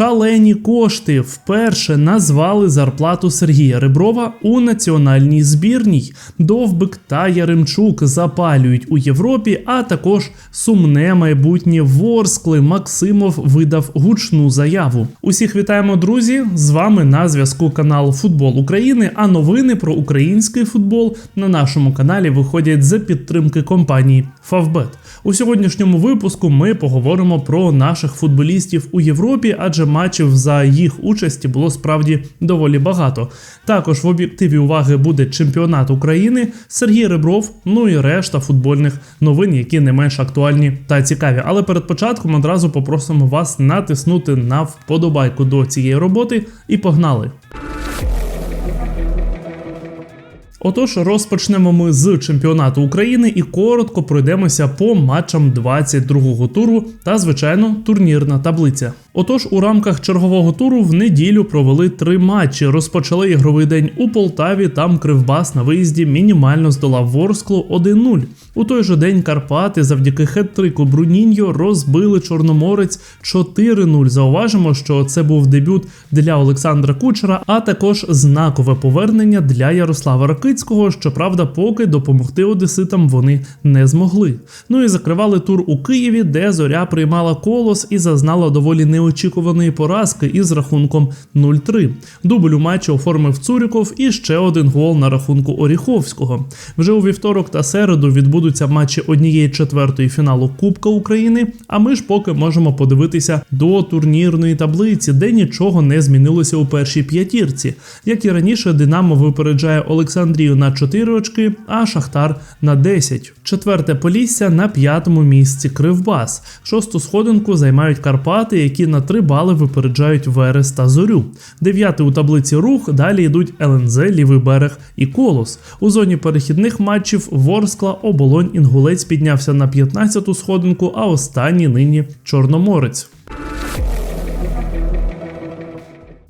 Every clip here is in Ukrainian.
Шалені кошти вперше назвали зарплату Сергія Реброва у національній збірній. Довбик та Яремчук запалюють у Європі, а також сумне майбутнє Ворскли Максимов видав гучну заяву. Усіх вітаємо, друзі! З вами на зв'язку канал Футбол України. А новини про український футбол на нашому каналі виходять за підтримки компанії Favbet. У сьогоднішньому випуску ми поговоримо про наших футболістів у Європі, адже матчів за їх участі було справді доволі багато. Також в об'єктиві уваги буде чемпіонат України, Сергій Ребров, ну і решта футбольних новин, які не менш актуальні та цікаві. Але перед початком одразу попросимо вас натиснути на вподобайку до цієї роботи і погнали. Отож, розпочнемо ми з чемпіонату України і коротко пройдемося по матчам 22-го туру та, звичайно, турнірна таблиця. Отож, у рамках чергового туру в неділю провели три матчі. Розпочали ігровий день у Полтаві. Там Кривбас на виїзді мінімально здолав Ворсклу 1-0. У той же день Карпати завдяки хет-трику Бруніньо розбили Чорноморець 4-0. Зауважимо, що це був дебют для Олександра Кучера, а також знакове повернення для Ярослава Ракицького. Щоправда, поки допомогти одеситам вони не змогли. Ну і закривали тур у Києві, де зоря приймала колос і зазнала доволі неочікуваної поразки із рахунком 0-3. Дубль у матчі оформив Цуріков і ще один гол на рахунку Оріховського. Вже у вівторок та середу відбудуться матчі однієї четвертої фіналу Кубка України. А ми ж поки можемо подивитися до турнірної таблиці, де нічого не змінилося у першій п'ятірці. Як і раніше, Динамо випереджає Олександрію на 4 очки, а Шахтар на 10. Четверте Полісся на п'ятому місці Кривбас. Шосту сходинку займають Карпати, які на 3 бали випереджають Верес та Зорю. Дев'ятий у таблиці рух. Далі йдуть ЛНЗ, Лівий берег і Колос. У зоні перехідних матчів Ворскла, Оболонь, Інгулець піднявся на 15-ту сходинку, а останній нині Чорноморець.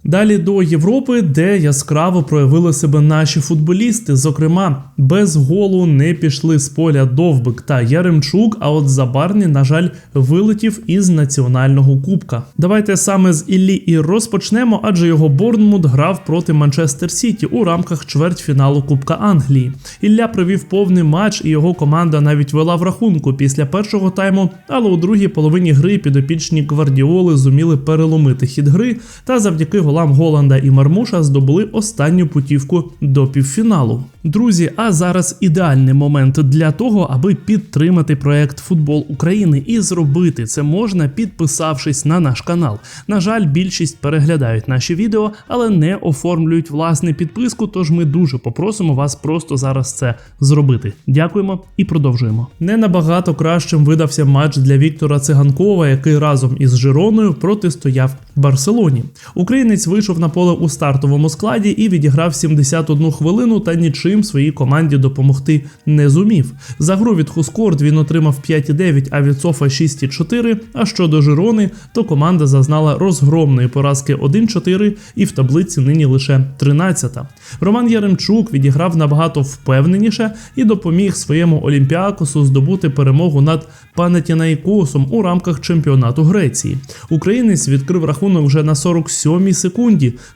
Далі до Європи, де яскраво проявили себе наші футболісти. Зокрема, без голу не пішли з поля Довбик та Яремчук. А от Забарний, на жаль, вилетів із національного кубка. Давайте саме з Іллі і розпочнемо, адже його Борнмут грав проти Манчестер Сіті у рамках чвертьфіналу Кубка Англії. Ілля провів повний матч, і його команда навіть вела в рахунку після першого тайму, але у другій половині гри підопічні гвардіоли зуміли переломити хід гри та завдяки голам Голланда і Мармуша здобули останню путівку до півфіналу. Друзі, а зараз ідеальний момент для того, аби підтримати проект Футбол України і зробити це можна, підписавшись на наш канал. На жаль, більшість переглядають наші відео, але не оформлюють власне підписку. Тож ми дуже попросимо вас просто зараз це зробити. Дякуємо і продовжуємо. Не набагато кращим видався матч для Віктора Циганкова, який разом із Жироною протистояв Барселоні. Українець вийшов на поле у стартовому складі і відіграв 71 хвилину та нічим своїй команді допомогти не зумів. За гру від Хускорд він отримав 5,9, а від Софа 6,4. А щодо Жирони, то команда зазнала розгромної поразки 1-4 і в таблиці нині лише 13-та. Роман Яремчук відіграв набагато впевненіше і допоміг своєму Олімпіакосу здобути перемогу над Панатінаїкосом у рамках чемпіонату Греції. Українець відкрив рахунок вже на 47-й секунді,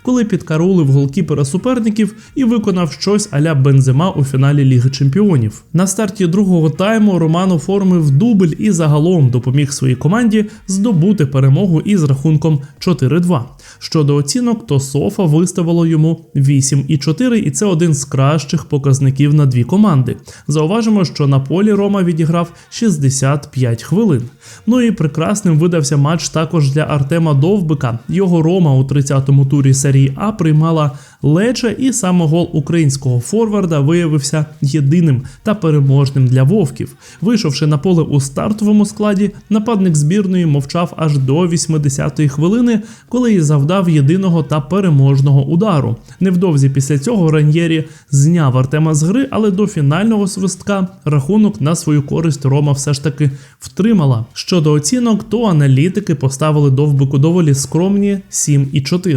коли підкарулив голкіпера суперників і виконав щось аля Бензема у фіналі Ліги Чемпіонів. На старті другого тайму Роман оформив дубль і загалом допоміг своїй команді здобути перемогу із рахунком 4-2. Щодо оцінок, то Софа виставило йому 8,4, і це один з кращих показників на дві команди. Зауважимо, що на полі Рома відіграв 65 хвилин. Ну і прекрасним видався матч також для Артема Довбика. Його Рома у 30-му турі серії А приймала Лече, і саме гол українського форварда виявився єдиним та переможним для вовків. Вийшовши на поле у стартовому складі, нападник збірної мовчав аж до 80-ї хвилини, коли і завдав єдиного та переможного удару. Невдовзі після цього Раньєрі зняв Артема з гри, але до фінального свистка рахунок на свою користь Рома все ж таки втримала. Щодо оцінок, то аналітики поставили довбику доволі скромні 7,4.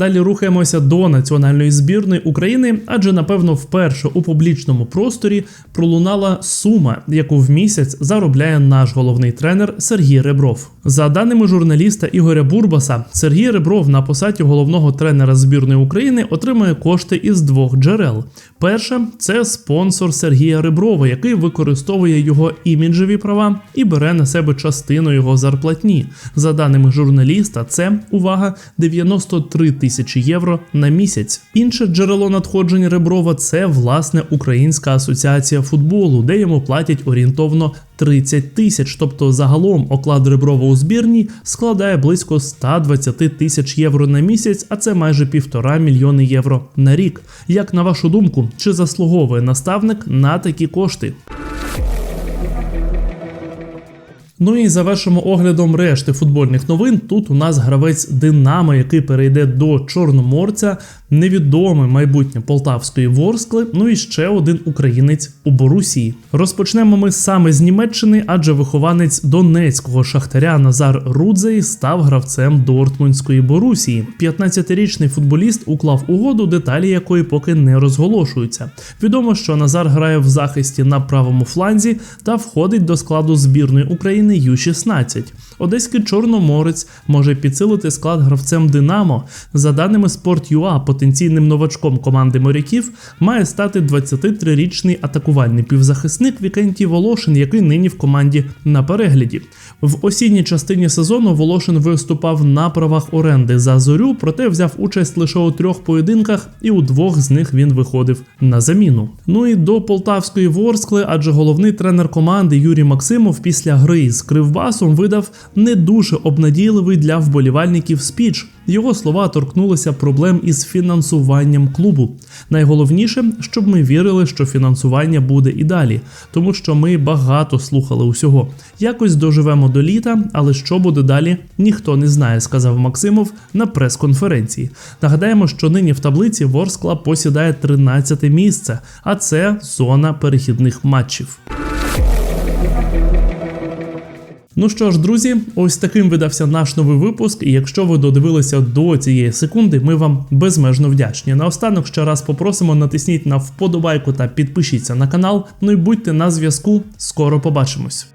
Далі рухаємося до національної збірної України, адже напевно вперше у публічному просторі пролунала сума, яку в місяць заробляє наш головний тренер Сергій Ребров. За даними журналіста Ігоря Бурбаса, Сергій Ребров на посаді головного тренера збірної України отримує кошти із двох джерел. Перше це спонсор Сергія Реброва, який використовує його іміджеві права і бере на себе частину його зарплатні. За даними журналіста, це увага 93 тисячі євро на місяць. Інше джерело надходжень Реброва це власне Українська асоціація футболу, де йому платять орієнтовно 30 тисяч. Тобто загалом оклад Реброва у збірні складає близько 120 тисяч євро на місяць, а це майже півтора мільйони євро на рік. Як на вашу думку, чи заслуговує наставник на такі кошти? Ну і завершимо оглядом решти футбольних новин. Тут у нас гравець Динамо, який перейде до Чорноморця, невідоме майбутнє Полтавської Ворскли. Ну і ще один українець у Борусії. Розпочнемо ми саме з Німеччини, адже вихованець донецького шахтаря Назар Рудзей став гравцем Дортмундської Борусії. 15-річний футболіст уклав угоду, деталі якої поки не розголошуються. Відомо, що Назар грає в захисті на правому фланзі та входить до складу збірної України. Ю-16. Одеський Чорноморець може підсилити склад гравцем Динамо. За даними Sport.ua, потенційним новачком команди моряків має стати 23-річний атакувальний півзахисник Вікентій Волошин, який нині в команді на перегляді. В осінній частині сезону Волошин виступав на правах оренди за зорю, проте взяв участь лише у трьох поєдинках, і у двох з них він виходив на заміну. Ну і до полтавської ворскли, адже головний тренер команди Юрій Максимов після гри з Кривбасом видав не дуже обнадійливий для вболівальників спіч. Його слова торкнулися проблем із фінансуванням клубу. Найголовніше, щоб ми вірили, що фінансування буде і далі, тому що ми багато слухали усього. Якось доживемо до літа, але що буде далі, ніхто не знає, сказав Максимов на прес-конференції. Нагадаємо, що нині в таблиці Ворскла посідає 13 місце, а це зона перехідних матчів. Ну що ж, друзі, ось таким видався наш новий випуск. І якщо ви додивилися до цієї секунди, ми вам безмежно вдячні. Наостанок ще раз попросимо натисніть на вподобайку та підпишіться на канал. Ну і будьте на зв'язку. Скоро побачимось.